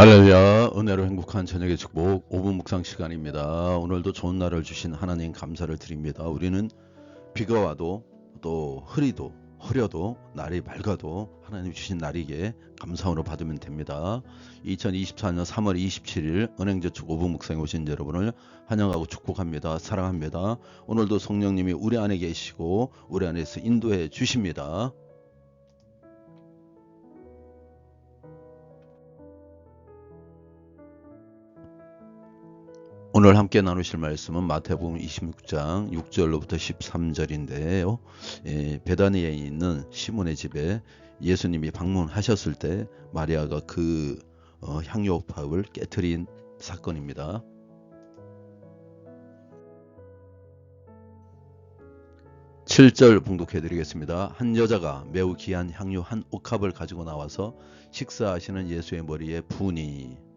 할렐루야 은혜로 행복한 저녁의 축복 5분 묵상 시간입니다. 오늘도 좋은 날을 주신 하나님 감사를 드립니다. 우리는 비가 와도 또 흐리도 흐려도 날이 맑아도 하나님 주신 날이기에 감사으로 받으면 됩니다. 2024년 3월 27일 은행저축 5분 묵상에 오신 여러분을 환영하고 축복합니다. 사랑합니다. 오늘도 성령님이 우리 안에 계시고 우리 안에서 인도해 주십니다. 오늘 함께 나누실 말씀은 마태복음 26장 6절로부터 13절인데요. 예, 베다니에 있는 시몬의 집에 예수님이 방문하셨을 때 마리아가 그 어, 향유옥합을 깨뜨린 사건입니다. 7절 봉독해 드리겠습니다. 한 여자가 매우 귀한 향유 한 옥합을 가지고 나와서 식사하시는 예수의 머리에 부으니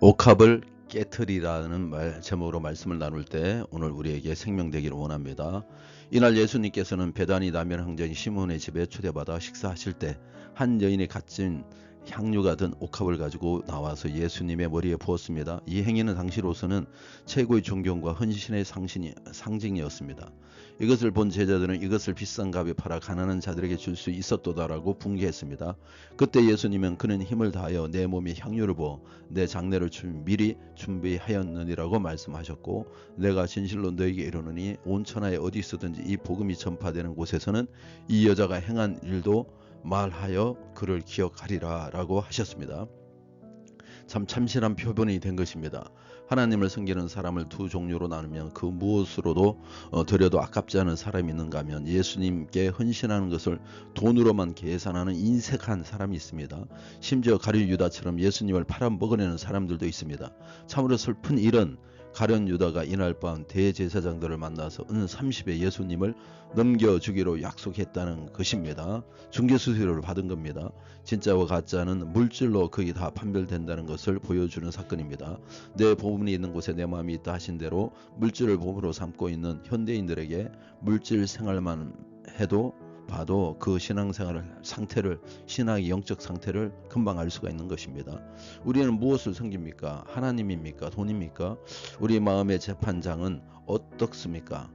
옥합을 깨트리라는 말, 제목으로 말씀을 나눌 때 오늘 우리에게 생명되기를 원합니다. 이날 예수님께서는 베다니 남면 항전이 시몬의 집에 초대받아 식사하실 때 한 여인이 갖진 향유가 든 옥합을 가지고 나와서 예수님의 머리에 부었습니다. 이 행위는 당시로서는 최고의 존경과 헌신의 상신이, 상징이었습니다. 이것을 본 제자들은 이것을 비싼 값에 팔아 가난한 자들에게 줄 수 있었도다라고 붕괴했습니다. 그때 예수님은 그는 힘을 다하여 내 몸에 향유를 부어 내 장례를 준 미리 준비하였느니라고 말씀하셨고 내가 진실로 너에게 이르노니 온 천하에 어디 있어든지 이 복음이 전파되는 곳에서는 이 여자가 행한 일도 말하여 그를 기억하리라 라고 하셨습니다. 참 참신한 표본이 된 것입니다. 하나님을 섬기는 사람을 두 종류로 나누면 그 무엇으로도 어, 드려도 아깝지 않은 사람이 있는가 하면 예수님께 헌신하는 것을 돈으로만 계산하는 인색한 사람이 있습니다. 심지어 가룟 유다처럼 예수님을 팔아먹으려는 사람들도 있습니다. 참으로 슬픈 일은 가련 유다가 이날 밤 대제사장들을 만나서 은 30에 예수님을 넘겨주기로 약속했다는 것입니다. 중개수수료를 받은 겁니다. 진짜와 가짜는 물질로 거의 다 판별된다는 것을 보여주는 사건입니다. 내 보물이 있는 곳에 내 마음이 있다 하신 대로 물질을 보물로 삼고 있는 현대인들에게 물질 생활만 해도 봐도 그 신앙생활 상태를 신앙의 영적 상태를 금방 알 수가 있는 것입니다. 우리는 무엇을 섬깁니까? 하나님입니까? 돈입니까? 우리 마음의 재판장은 어떻습니까?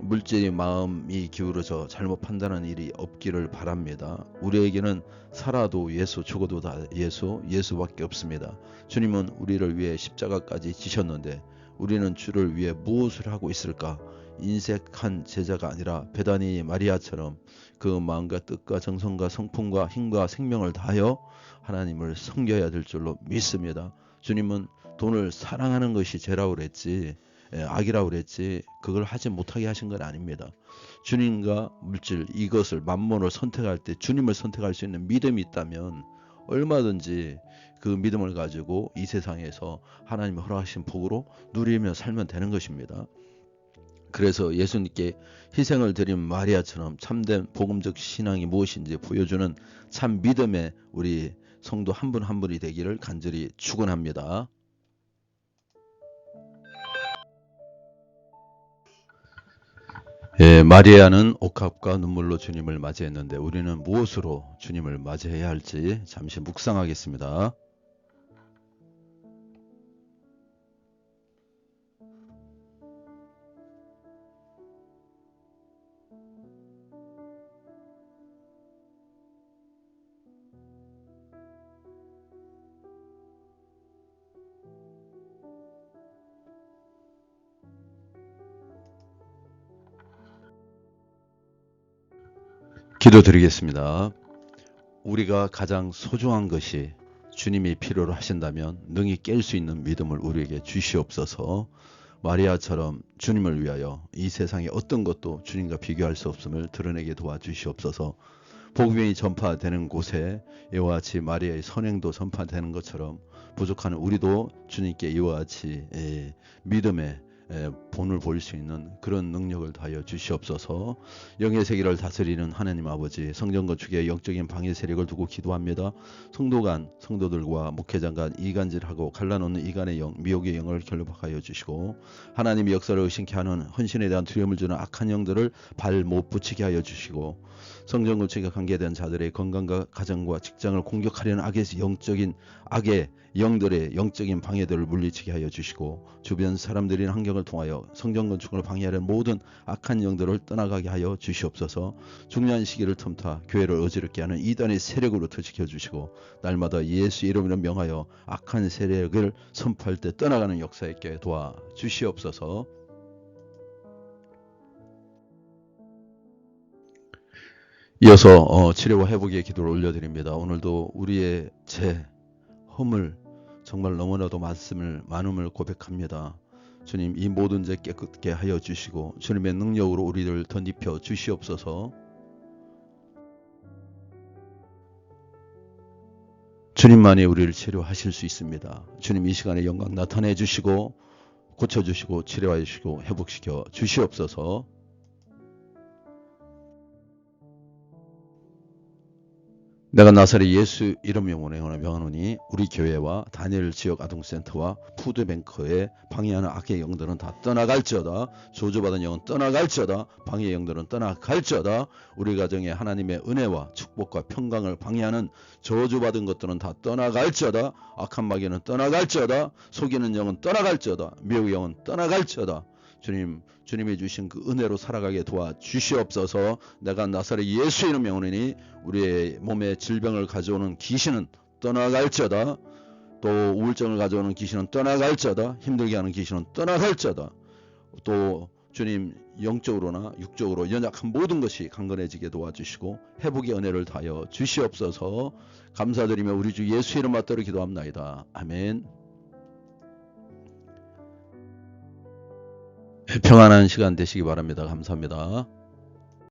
물질이 마음이 기울어져 잘못 판단하는 일이 없기를 바랍니다. 우리에게는 살아도 예수, 죽어도 다 예수, 예수밖에 없습니다. 주님은 우리를 위해 십자가까지 지셨는데 우리는 주를 위해 무엇을 하고 있을까? 인색한 제자가 아니라 베다니 마리아처럼 그 마음과 뜻과 정성과 성품과 힘과 생명을 다하여 하나님을 섬겨야 될 줄로 믿습니다. 주님은 돈을 사랑하는 것이 죄라고 그랬지 예, 악이라고 그랬지 그걸 하지 못하게 하신 건 아닙니다. 주님과 물질 이것을 만mon을 선택할 때 주님을 선택할 수 있는 믿음이 있다면 얼마든지 그 믿음을 가지고 이 세상에서 하나님의 허락하신 복으로 누리며 살면 되는 것입니다. 그래서 예수님께 희생을 드린 마리아처럼 참된 복음적 신앙이 무엇인지 보여주는 참 믿음의 우리 성도 한분한 분이 되기를 간절히 축원합니다. 예, 마리아는 옥합과 눈물로 주님을 맞이했는데 우리는 무엇으로 주님을 맞이해야 할지 잠시 묵상하겠습니다. 기도드리겠습니다. 우리가 가장 소중한 것이 주님이 필요로 하신다면 능히 깰 수 있는 믿음을 우리에게 주시옵소서. 마리아처럼 주님을 위하여 이 세상에 어떤 것도 주님과 비교할 수 없음을 드러내게 도와주시옵소서. 복음이 전파되는 곳에 이와 같이 마리아의 선행도 전파되는 것처럼 부족한 우리도 주님께 이와 같이 예, 믿음의 에, 본을 보일 수 있는 그런 능력을 다하여 주시옵소서. 영의 세계를 다스리는 하나님 아버지 성전 건축에 영적인 방해 세력을 두고 기도합니다. 성도 간 성도들과 목회장 간 이간질하고 갈라놓는 이간의 영 미혹의 영을 결박하여 주시고 하나님의 역사를 의심케 하는 헌신에 대한 두려움을 주는 악한 영들을 발 못 붙이게 하여 주시고 성전 건축에 관계된 자들의 건강과 가정과 직장을 공격하려는 악의 영적인 악의 영들의 영적인 방해들을 물리치게 하여 주시고 주변 사람들이나 환경을 통하여 성전 건축을 방해하려는 모든 악한 영들을 떠나가게 하여 주시옵소서 중요한 시기를 틈타 교회를 어지럽게 하는 이단의 세력으로부터 지켜주시고 날마다 예수 이름으로 명하여 악한 세력을 선포할 때 떠나가는 역사 있게 도와 주시옵소서 이어서 어, 치료와 회복의 기도를 올려드립니다. 오늘도 우리의 죄, 허물, 정말 너무나도 말씀을 많음을 고백합니다. 주님 이 모든 죄 깨끗게 하여 주시고 주님의 능력으로 우리를 덧입혀 주시옵소서. 주님만이 우리를 치료하실 수 있습니다. 주님 이 시간에 영광 나타내 주시고 고쳐 주시고 치료하여 주시고 회복시켜 주시옵소서. 내가 나사렛 예수 이름 영원에 명하노니 우리 교회와 다니엘 지역 아동센터와 푸드뱅크에 방해하는 악의 영들은 다 떠나갈지어다. 조주받은 영은 떠나갈지어다. 방해의 영들은 떠나갈지어다. 우리 가정에 하나님의 은혜와 축복과 평강을 방해하는 저주받은 것들은 다 떠나갈지어다. 악한 마귀는 떠나갈지어다. 속이는 영은 떠나갈지어다. 미혹의 영은 떠나갈지어다 주님, 주님이 주신 그 은혜로 살아가게 도와 주시옵소서. 내가 나사렛 예수 이름 명하니 우리의 몸에 질병을 가져오는 귀신은 떠나갈지어다. 또 우울증을 가져오는 귀신은 떠나갈지어다. 힘들게 하는 귀신은 떠나갈지어다. 또 주님 영적으로나 육적으로 연약한 모든 것이 강건해지게 도와주시고 회복의 은혜를 다하여 주시옵소서. 감사드리며 우리 주 예수 이름 맞도록 기도합나이다. 아멘. 평안한 시간 되시기 바랍니다. 감사합니다.